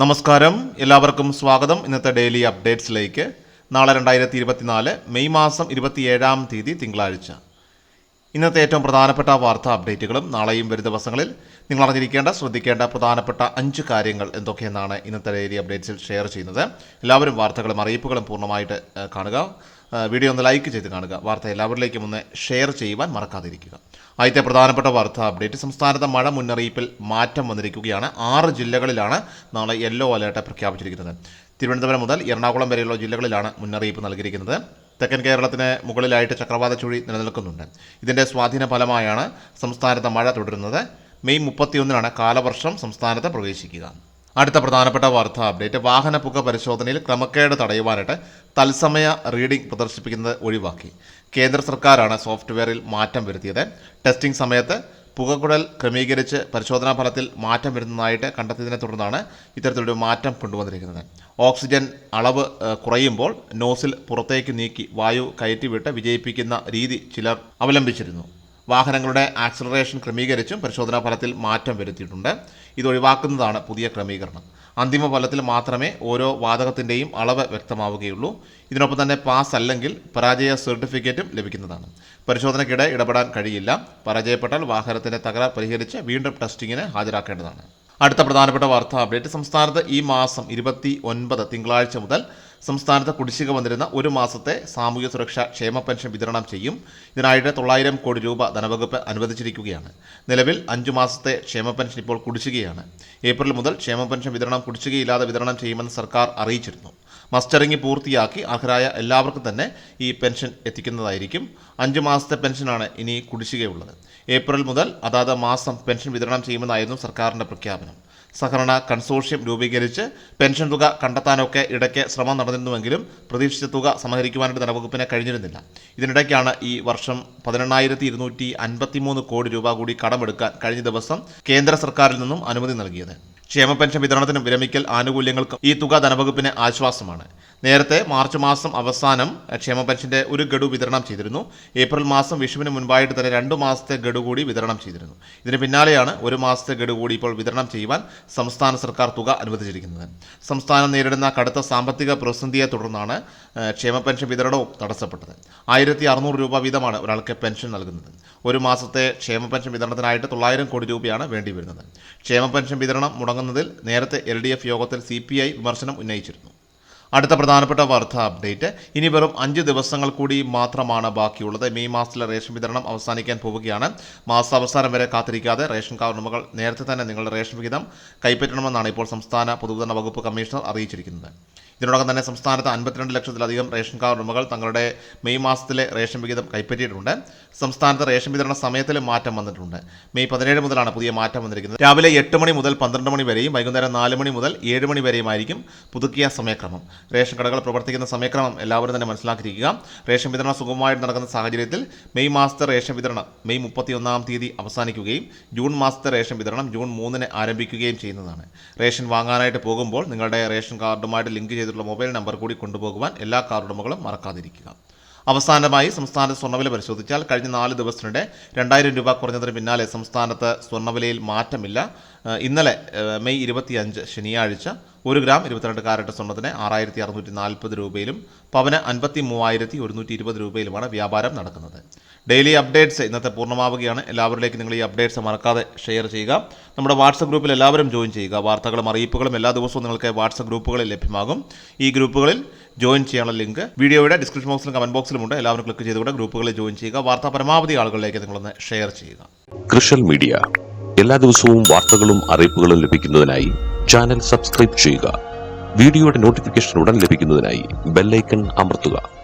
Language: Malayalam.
നമസ്കാരം. എല്ലാവർക്കും സ്വാഗതം. ഇന്നത്തെ ഡെയിലി അപ്ഡേറ്റ്സിലേക്ക്. നാളെ രണ്ടായിരത്തി ഇരുപത്തിനാല് മെയ് മാസം ഇരുപത്തിയേഴാം തീയതി തിങ്കളാഴ്ച. ഇന്നത്തെ ഏറ്റവും പ്രധാനപ്പെട്ട വാർത്താ അപ്ഡേറ്റുകളും നാളെയും വരും ദിവസങ്ങളിൽ നിങ്ങൾ അറിഞ്ഞിരിക്കേണ്ട ശ്രദ്ധിക്കേണ്ട പ്രധാനപ്പെട്ട അഞ്ച് കാര്യങ്ങൾ എന്തൊക്കെയെന്നാണ് ഇന്നത്തെ ഡെയിലി അപ്ഡേറ്റ്സിൽ ഷെയർ ചെയ്യുന്നത്. എല്ലാവരും വാർത്തകളും അറിയിപ്പുകളും പൂർണമായിട്ട് കാണുക. വീഡിയോ ഒന്ന് ലൈക്ക് ചെയ്ത് കാണുക. വാർത്ത എല്ലാവരിലേക്കും ഒന്ന് ഷെയർ ചെയ്യുവാൻ മറക്കാതിരിക്കുക. ആദ്യത്തെ പ്രധാനപ്പെട്ട വാർത്താ അപ്ഡേറ്റ് സംസ്ഥാനത്തെ മഴ മുന്നറിയിപ്പിൽ മാറ്റം വന്നിരിക്കുകയാണ്. ആറ് ജില്ലകളിലാണ് നാളെ യെല്ലോ അലേർട്ട് പ്രഖ്യാപിച്ചിരിക്കുന്നത്. തിരുവനന്തപുരം മുതൽ എറണാകുളം വരെയുള്ള ജില്ലകളിലാണ് മുന്നറിയിപ്പ് നൽകിയിരിക്കുന്നത്. തെക്കൻ കേരളത്തിന് മുകളിലായിട്ട് ചക്രവാത ചുഴി നിലനിൽക്കുന്നുണ്ട്. ഇതിന്റെ സ്വാധീന ഫലമായാണ് സംസ്ഥാനത്ത് മഴ തുടരുന്നത്. മെയ് മുപ്പത്തിയൊന്നിനാണ് കാലവർഷം സംസ്ഥാനത്ത് പ്രവേശിക്കുക. അടുത്ത പ്രധാനപ്പെട്ട വാർത്താ അപ്ഡേറ്റ് വാഹന പുക പരിശോധനയിൽ ക്രമക്കേട് തടയുവാനായിട്ട് തത്സമയ റീഡിംഗ് പ്രദർശിപ്പിക്കുന്നത് ഒഴിവാക്കി. കേന്ദ്ര സർക്കാരാണ് സോഫ്റ്റ്വെയറിൽ മാറ്റം വരുത്തിയത്. ടെസ്റ്റിംഗ് സമയത്ത് പുകക്കുഴൽ ക്രമീകരിച്ച് പരിശോധനാ ഫലത്തിൽ മാറ്റം വരുന്നതായിട്ട് കണ്ടെത്തിയതിനെ തുടർന്നാണ് ഇത്തരത്തിലൊരു മാറ്റം കൊണ്ടുവന്നിരിക്കുന്നത്. ഓക്സിജൻ അളവ് കുറയുമ്പോൾ നോസിൽ പുറത്തേക്ക് നീക്കി വായു കയറ്റിവിട്ട് വിജയിപ്പിക്കുന്ന രീതി ചിലർ അവലംബിച്ചിരുന്നു. വാഹനങ്ങളുടെ ആക്സലറേഷൻ ക്രമീകരിച്ചും പരിശോധനാ ഫലത്തിൽ മാറ്റം വരുത്തിയിട്ടുണ്ട്. ഇതൊഴിവാക്കുന്നതാണ് പുതിയ ക്രമീകരണം. അന്തിമ ഫലത്തിൽ മാത്രമേ ഓരോ വാതകത്തിന്റെയും അളവ് വ്യക്തമാവുകയുള്ളൂ. ഇതിനൊപ്പം തന്നെ പാസ് അല്ലെങ്കിൽ പരാജയ സർട്ടിഫിക്കറ്റും ലഭിക്കുന്നതാണ്. പരിശോധനയ്ക്കിടെ ഇടപെടാൻ കഴിയില്ല. പരാജയപ്പെട്ടാൽ വാഹനത്തിന്റെ തകരാർ പരിഹരിച്ച് വീണ്ടും ടെസ്റ്റിങ്ങിന് ഹാജരാക്കേണ്ടതാണ്. അടുത്ത പ്രധാനപ്പെട്ട വാർത്താ അപ്ഡേറ്റ്. സംസ്ഥാനത്ത് ഈ മാസം ഇരുപത്തി ഒൻപത് തിങ്കളാഴ്ച മുതൽ സംസ്ഥാനത്ത് കുടിശ്ശിക വന്നിരുന്ന ഒരു മാസത്തെ സാമൂഹ്യ സുരക്ഷാ ക്ഷേമ പെൻഷൻ വിതരണം ചെയ്യും. ഇതിനായിട്ട് തൊള്ളായിരം കോടി രൂപ ധനവകുപ്പ് അനുവദിച്ചിരിക്കുകയാണ്. നിലവിൽ അഞ്ചു മാസത്തെ ക്ഷേമ പെൻഷൻ ഇപ്പോൾ കുടിശ്ശികയാണ്. ഏപ്രിൽ മുതൽ ക്ഷേമ പെൻഷൻ വിതരണം കുടിശ്ശികയില്ലാതെ വിതരണം ചെയ്യുമെന്ന് സർക്കാർ അറിയിച്ചിരുന്നു. മസ്റ്ററിംഗ് പൂർത്തിയാക്കി അർഹരായ എല്ലാവർക്കും തന്നെ ഈ പെൻഷൻ എത്തിക്കുന്നതായിരിക്കും. അഞ്ച് മാസത്തെ പെൻഷനാണ് ഇനി കുടിശ്ശികയുള്ളത്. ഏപ്രിൽ മുതൽ അതാത് മാസം പെൻഷൻ വിതരണം ചെയ്യുമെന്നായിരുന്നു സർക്കാരിന്റെ പ്രഖ്യാപനം. സഹകരണ കൺസോർഷ്യം രൂപീകരിച്ച് പെൻഷൻ തുക കണ്ടെത്താനൊക്കെ ഇടയ്ക്ക് ശ്രമം നടന്നിരുന്നുവെങ്കിലും പ്രതീക്ഷിച്ച തുക സമാഹരിക്കുവാനായിട്ട് ധനവകുപ്പിനെ കഴിഞ്ഞിരുന്നില്ല. ഇതിനിടയ്ക്കാണ് ഈ വർഷം പതിനെണ്ണായിരത്തി കോടി രൂപ കൂടി കടമെടുക്കാൻ കഴിഞ്ഞ ദിവസം കേന്ദ്ര സർക്കാരിൽ നിന്നും അനുമതി നൽകിയത്. ക്ഷേമ പെൻഷൻ വിതരണത്തിനും വിരമിക്കൽ ആനുകൂല്യങ്ങൾക്കും ഈ തുക ധനവകുപ്പിന് ആശ്വാസമാണ്. നേരത്തെ മാർച്ച് മാസം അവസാനം ക്ഷേമ പെൻഷന്റെ ഒരു ഗഡു വിതരണം ചെയ്തിരുന്നു. ഏപ്രിൽ മാസം വിഷുവിന് മുൻപായിട്ട് തന്നെ രണ്ടു മാസത്തെ ഗഡു കൂടി വിതരണം ചെയ്തിരുന്നു. ഇതിന് പിന്നാലെയാണ് ഒരു മാസത്തെ ഗഡു കൂടി ഇപ്പോൾ വിതരണം ചെയ്യുവാൻ സംസ്ഥാന സർക്കാർ തുക അനുവദിച്ചിരിക്കുന്നത്. സംസ്ഥാനം നേരിടുന്ന കടുത്ത സാമ്പത്തിക പ്രതിസന്ധിയെ തുടർന്നാണ് ക്ഷേമ പെൻഷൻ വിതരണവും തടസ്സപ്പെട്ടത്. ആയിരത്തി അറുന്നൂറ് രൂപ വീതമാണ് ഒരാൾക്ക് പെൻഷൻ നൽകുന്നത്. ഒരു മാസത്തെ ക്ഷേമ പെൻഷൻ വിതരണത്തിനായിട്ട് തൊള്ളായിരം കോടി രൂപയാണ് വേണ്ടിവരുന്നത്. ക്ഷേമ പെൻഷൻ വിതരണം മുടങ്ങുന്നതിൽ നേരത്തെ എൽ ഡി എഫ് യോഗത്തിൽ സി പി ഐ വിമർശനം ഉന്നയിച്ചിരുന്നു. അടുത്ത പ്രധാനപ്പെട്ട വാർത്താ അപ്ഡേറ്റ് ഇനി വെറും അഞ്ച് ദിവസങ്ങൾ കൂടി മാത്രമാണ് ബാക്കിയുള്ളത്. മെയ് മാസത്തിലെ റേഷൻ വിതരണം അവസാനിക്കാൻ പോവുകയാണ്. മാസാവസാനം വരെ കാത്തിരിക്കാതെ റേഷൻ കാർഡ് ഉടമകൾ നേരത്തെ തന്നെ നിങ്ങളുടെ റേഷൻ വിഹിതം കൈപ്പറ്റണമെന്നാണ് ഇപ്പോൾ സംസ്ഥാന പൊതുവിതരണ വകുപ്പ് കമ്മീഷണർ അറിയിച്ചിരിക്കുന്നത്. ഇതിനോടകം തന്നെ സംസ്ഥാനത്ത് അൻപത്തിരണ്ട് ലക്ഷത്തിലധികം റേഷൻ കാർഡ് ഉടമകൾ തങ്ങളുടെ മെയ് മാസത്തിലെ റേഷൻ വിഹിതം കൈപ്പറ്റിയിട്ടുണ്ട്. സംസ്ഥാനത്ത് റേഷൻ വിതരണ സമയത്തിൽ മാറ്റം വന്നിട്ടുണ്ട്. മെയ് പതിനേഴ് മുതലാണ് പുതിയ മാറ്റം വന്നിരിക്കുന്നത്. രാവിലെ എട്ട് മണി മുതൽ പന്ത്രണ്ട് മണി വരെയും വൈകുന്നേരം നാല് മണി മുതൽ ഏഴ് മണി വരെയുമായിരിക്കും പുതുക്കിയ സമയക്രമം. റേഷൻ കടകൾ പ്രവർത്തിക്കുന്ന സമയക്രമം എല്ലാവരും തന്നെ മനസ്സിലാക്കിയിരിക്കുക. റേഷൻ വിതരണം സുഗമമായിട്ട് നടക്കുന്ന സാഹചര്യത്തിൽ മെയ് മാസത്തെ റേഷൻ വിതരണം മെയ് മുപ്പത്തിയൊന്നാം തീയതി അവസാനിക്കുകയും ജൂൺ മാസത്തെ റേഷൻ വിതരണം ജൂൺ മൂന്നിന് ആരംഭിക്കുകയും ചെയ്യുന്നതാണ്. റേഷൻ വാങ്ങാനായിട്ട് പോകുമ്പോൾ നിങ്ങളുടെ റേഷൻ കാർഡുമായിട്ട് ലിങ്ക് ചെയ്തിട്ടുള്ള മൊബൈൽ നമ്പർ കൂടി കൊണ്ടുപോകുവാൻ എല്ലാ കാർ ഉടമകളും മറക്കാതിരിക്കുക. അവസാനമായി സംസ്ഥാന സ്വർണവില പരിശോധിച്ചാൽ കഴിഞ്ഞ നാല് ദിവസത്തിനിടെ രണ്ടായിരം രൂപ കുറഞ്ഞതിന് പിന്നാലെ സംസ്ഥാനത്ത് സ്വർണവിലയിൽ മാറ്റമില്ല. ഇന്നലെ മെയ് ഇരുപത്തിയഞ്ച് ശനിയാഴ്ച ഒരു ഗ്രാം ഇരുപത്തിരണ്ട് കാരറ്റ് സ്വർണത്തിന് ആറായിരത്തി അറുന്നൂറ്റി നാൽപ്പത് രൂപയിലും പവന് അൻപത്തി മൂവായിരത്തി ഒരുന്നൂറ്റി ഇരുപത് രൂപയിലുമാണ് വ്യാപാരം നടക്കുന്നത്. ഡെയിലി അപ്ഡേറ്റ്സ് ഇന്നത്തെ പൂർണമാവുകയാണ്. എല്ലാവരിലേക്കും നിങ്ങൾ ഈ അപ്ഡേറ്റ്സ് മറക്കാതെ ഷെയർ ചെയ്യുക. നമ്മുടെ വാട്സപ്പ് ഗ്രൂപ്പിൽ എല്ലാവരും ജോയിൻ ചെയ്യുക. വാർത്തകളും അറിയിപ്പുകളും എല്ലാ ദിവസവും നിങ്ങൾക്ക് വാട്സപ്പ് ഗ്രൂപ്പുകളിൽ ലഭ്യമാകും. ഈ ഗ്രൂപ്പുകളിൽ ജോയിൻ ചെയ്യാനുള്ള ലിങ്ക് വീഡിയോയുടെ ഡിസ്ക്രിപ്ഷൻ ബോക്സിലും കമന്റ് ബോക്സിലുമുണ്ട് എല്ലാവരും ക്ലിക്ക് ചെയ്തുകൊണ്ട് ഗ്രൂപ്പുകളിൽ ജോയിൻ ചെയ്യുക. വാർത്ത പരമാവധി ആളുകളിലേക്ക് നിങ്ങളൊന്ന് ഷെയർ ചെയ്യുക. കൃഷൽ മീഡിയ. എല്ലാ ദിവസവും വാർത്തകളും അറിയിപ്പുകളും ലഭിക്കുന്നതിനായി ചാനൽ സബ്സ്ക്രൈബ് ചെയ്യുക. വീഡിയോയുടെ നോട്ടിഫിക്കേഷൻ ഉടൻ ലഭിക്കുന്നതിനായി ബെല്ലൈക്കൺ അമർത്തുക.